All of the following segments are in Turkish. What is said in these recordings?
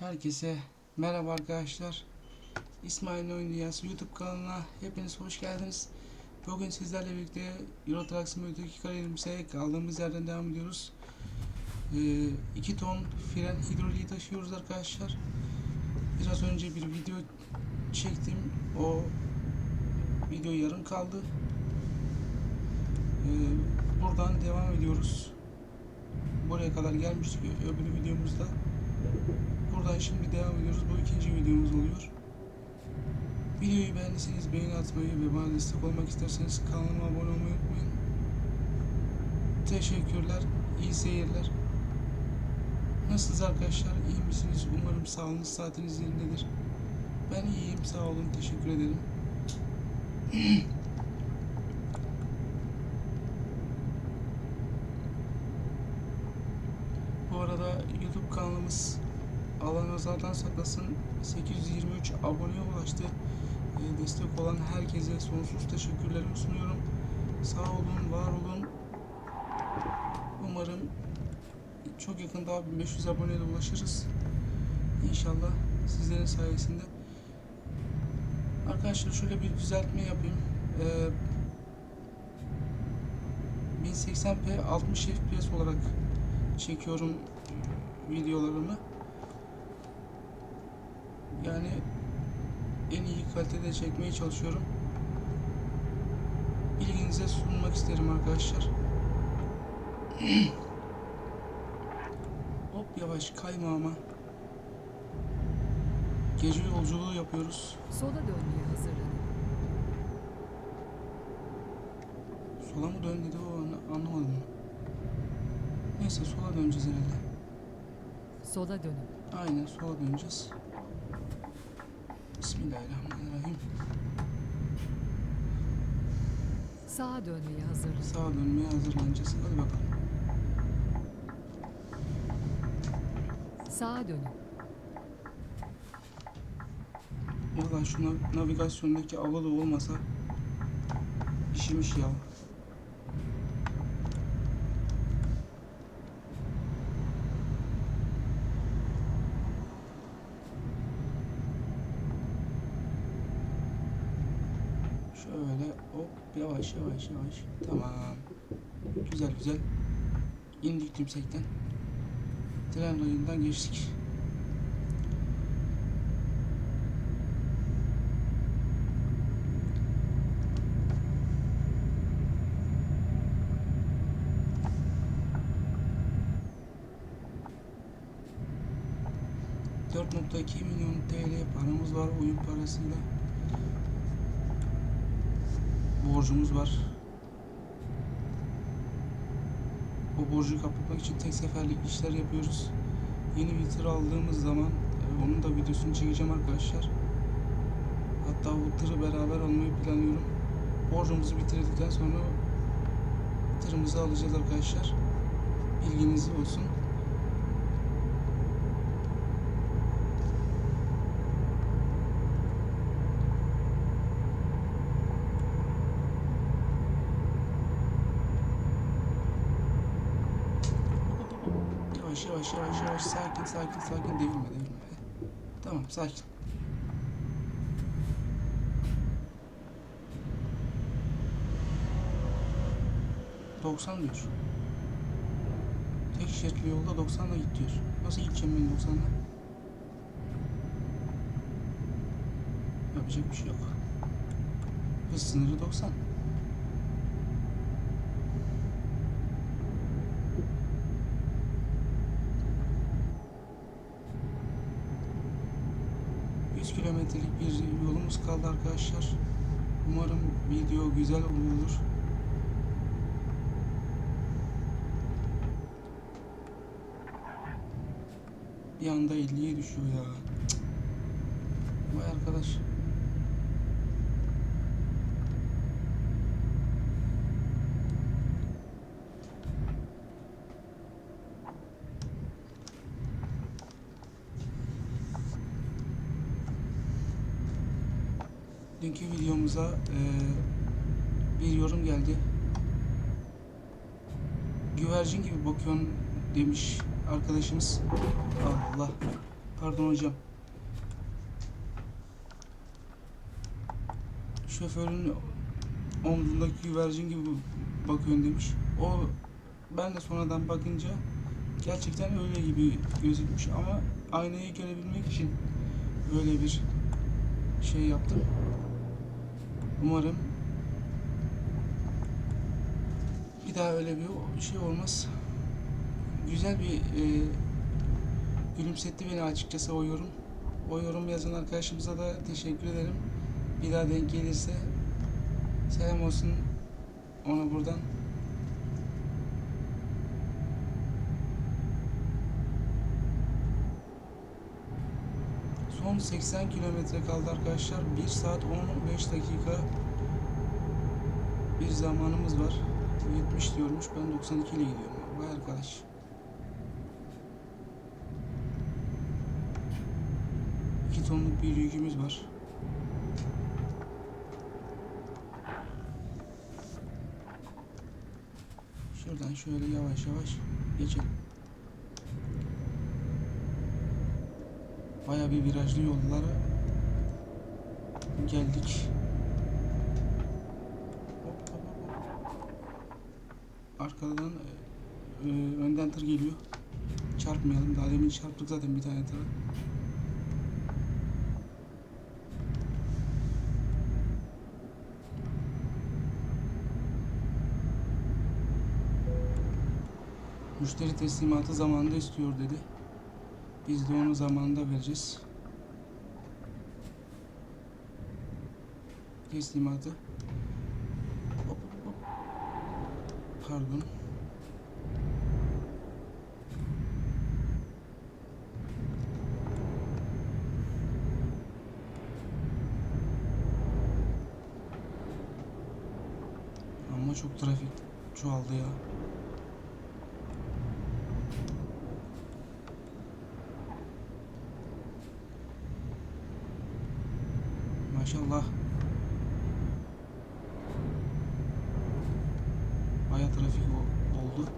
Herkese merhaba arkadaşlar. İsmail'in Oyun YouTube kanalına hepiniz hoş geldiniz. Bugün sizlerle birlikte Euro Truck Simulator 2 kariyerimize kaldığımız yerden devam ediyoruz. 2 ton fren hidroliği taşıyoruz arkadaşlar. Biraz önce bir video çektim. O video yarım kaldı. Ee, buradan devam ediyoruz. Buraya kadar gelmiştik öbür videomuzda. Buradan şimdi devam ediyoruz. Bu ikinci videomuz oluyor. Videoyu beğendiyseniz beğeni atmayı ve bana destek olmak isterseniz kanalıma abone olmayı unutmayın. Teşekkürler. iyi seyirler. Nasılsınız arkadaşlar? İyi misiniz? Umarım sağlığınız saatiniz yerindedir. Ben iyiyim. Sağ olun. Teşekkür ederim. Bu arada YouTube kanalımız Allah nazardan saklasın 823 aboneye ulaştı. Ee, destek olan herkese sonsuz teşekkürlerimi sunuyorum. Sağ olun, var olun. Umarım çok yakında 1500 aboneye ulaşırız. İnşallah sizlerin sayesinde. Arkadaşlar şöyle bir düzeltme yapayım. Ee, 1080p 60 fps olarak çekiyorum videolarımı. Yani en iyi kalitede çekmeye çalışıyorum. Bilginize sunmak isterim arkadaşlar. Hop yavaş kayma ama. Gece yolculuğu yapıyoruz. Sola dönmeye hazırlanın. Sola mı dön dedi o an- anlamadım. Neyse sola döneceğiz herhalde. Sola dönün. Aynen sola döneceğiz. Bismillahirrahmanirrahim. Sağa dönmeye hazırlanın. Sağa dönmeye hazırlanacağız. Hadi bakalım. Sağa dönün. Valla şu nav- navigasyondaki ava da olmasa işimiş ya. Şöyle hop yavaş yavaş yavaş. Tamam. Güzel güzel. İndik tümsekten. Tren rayından geçtik. ...4.2 milyon TL paramız var oyun parasıyla. Borcumuz var. O borcu kapatmak için tek seferlik işler yapıyoruz. Yeni bir tır aldığımız zaman e, onun da videosunu çekeceğim arkadaşlar. Hatta bu tırı beraber almayı planlıyorum. Borcumuzu bitirdikten sonra tırımızı alacağız arkadaşlar. Bilginiz olsun. Yavaş yavaş yavaş yavaş sakin sakin sakin devirme devirme. Tamam sakin. Doksan diyor. Tek şeritli yolda 90'la git diyor. Nasıl gideceğim ben 90'la? Yapacak bir şey yok. Hız sınırı 90. kaldı arkadaşlar. Umarım video güzel olur. Bir anda 50'ye düşüyor ya. Cık. Vay arkadaş. Dünkü videomuza eee, bir yorum geldi. Güvercin gibi bakıyorsun demiş arkadaşımız. Allah. Pardon hocam. Şoförün omzundaki güvercin gibi bakıyorsun demiş. O ben de sonradan bakınca gerçekten öyle gibi gözükmüş ama aynayı görebilmek için böyle bir şey yaptım. Umarım bir daha öyle bir şey olmaz. Güzel bir e, gülümsetti beni açıkçası o yorum. O yorum yazan arkadaşımıza da teşekkür ederim. Bir daha denk gelirse selam olsun ona buradan. Son 80 kilometre kaldı arkadaşlar. 1 saat 15 dakika bir zamanımız var. 70 diyormuş. Ben 92 ile gidiyorum. Vay arkadaş. İki tonluk bir yükümüz var. Şuradan şöyle yavaş yavaş geçelim. Baya bir virajlı yollara geldik. Hop, hop, hop. Arkadan e, e, önden tır geliyor. Çarpmayalım. Daha demin çarptık zaten bir tane tıra. Müşteri teslimatı zamanında istiyor dedi. Biz de onu zamanında vereceğiz. Teslimatı. Hop, hop. Pardon. Ama çok trafik çoğaldı ya. Maşallah. Baya trafik oldu.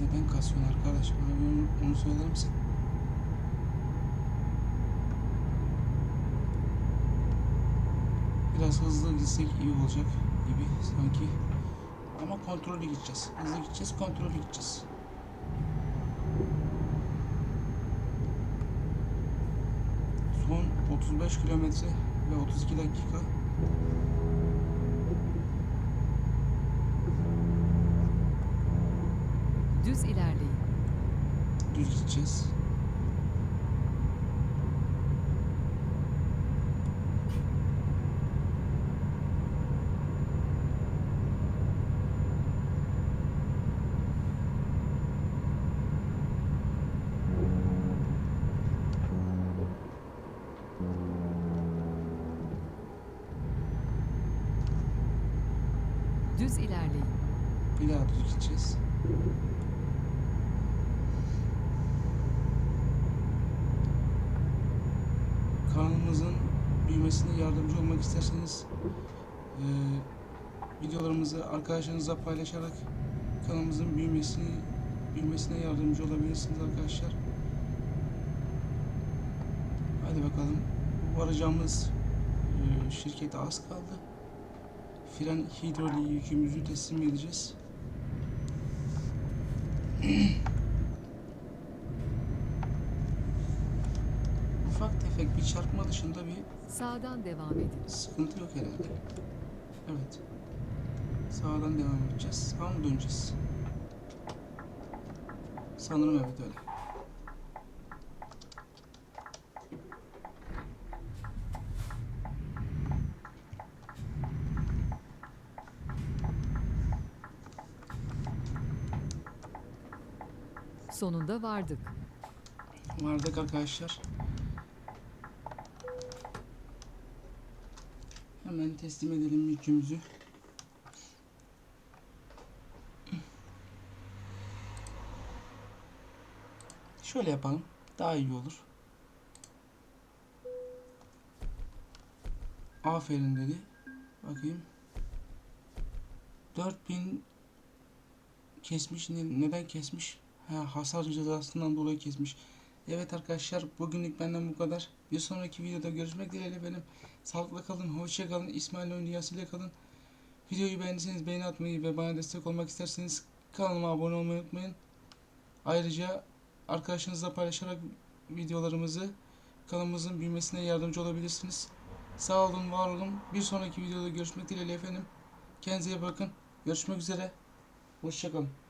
Neden kasıyorsun arkadaş? Bana onu söyler misin? Biraz hızlı gitsek iyi olacak gibi sanki. Ama kontrollü gideceğiz. Hızlı gideceğiz, kontrollü gideceğiz. Son 35 kilometre ve 32 dakika. Düz ilerleyin. Düz gideceğiz. Düz ilerleyin. Bir daha düz gideceğiz. Kanalımızın büyümesine yardımcı olmak isterseniz eee, videolarımızı arkadaşlarınızla paylaşarak kanalımızın büyümesini büyümesine yardımcı olabilirsiniz arkadaşlar. Hadi bakalım. Varacağımız eee, şirkete az kaldı. Fren hidroliği yükümüzü teslim edeceğiz. Ufak tefek bir çarpma dışında bir Sağdan devam edin. sıkıntı yok herhalde. Evet. Sağdan devam edeceğiz. Sağa mı döneceğiz? Sanırım evet öyle. Sonunda vardık. Vardık arkadaşlar. Hemen teslim edelim yükümüzü. Şöyle yapalım. Daha iyi olur. Aferin dedi. Bakayım. 4000 kesmiş. Ne- Neden kesmiş? Ha, hasar cezasından dolayı kesmiş. Evet arkadaşlar bugünlük benden bu kadar. Bir sonraki videoda görüşmek dileğiyle efendim. Sağlıkla kalın, hoşça kalın. İsmail Oyun ile kalın. Videoyu beğendiyseniz beğeni atmayı ve bana destek olmak isterseniz kanalıma abone olmayı unutmayın. Ayrıca arkadaşlarınızla paylaşarak videolarımızı kanalımızın büyümesine yardımcı olabilirsiniz. Sağ olun, var olun. Bir sonraki videoda görüşmek dileğiyle efendim. Kendinize iyi bakın. Görüşmek üzere. Hoşçakalın.